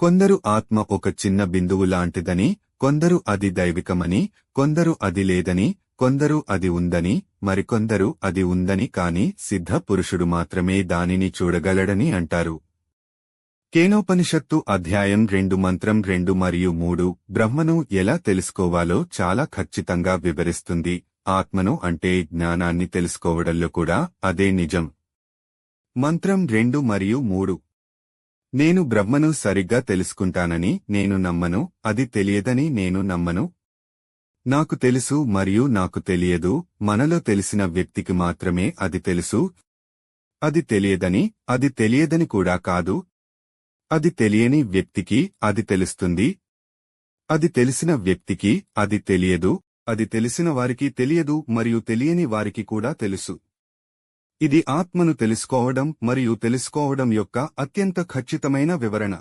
కొందరు ఆత్మ ఒక చిన్న బిందువు లాంటిదని కొందరు అది దైవికమని కొందరు అది లేదని కొందరు అది ఉందని మరికొందరు అది ఉందని కాని సిద్ధ పురుషుడు మాత్రమే దానిని చూడగలడని అంటారు. కేనోపనిషత్తు అధ్యాయం రెండు మంత్రం రెండు మరియు మూడు బ్రహ్మను ఎలా తెలుసుకోవాలో చాలా ఖచ్చితంగా వివరిస్తుంది. ఆత్మను అంటే జ్ఞానాన్ని తెలుసుకోవడంలో కూడా అదే నిజం. మంత్రం రెండు మరియు మూడు నేను బ్రహ్మను సరిగ్గా తెలుసుకుంటానని నేను నమ్మను అది తెలియదని నేను నమ్మను. నాకు తెలుసు మరియు నాకు తెలియదు మనలో తెలిసిన వ్యక్తికి మాత్రమే అది తెలుసు. అది తెలియదని అది తెలియదని కూడా కాదు. అది తెలియని వ్యక్తికి అది తెలుస్తుంది. అది తెలిసిన వ్యక్తికి అది తెలియదు. అది తెలిసిన వారికి తెలియదు మరియు తెలియని వారికి కూడా తెలుసు. ఇది ఆత్మను తెలుసుకోవడం మరియు తెలుసుకోవడం యొక్క అత్యంత ఖచ్చితమైన వివరణ.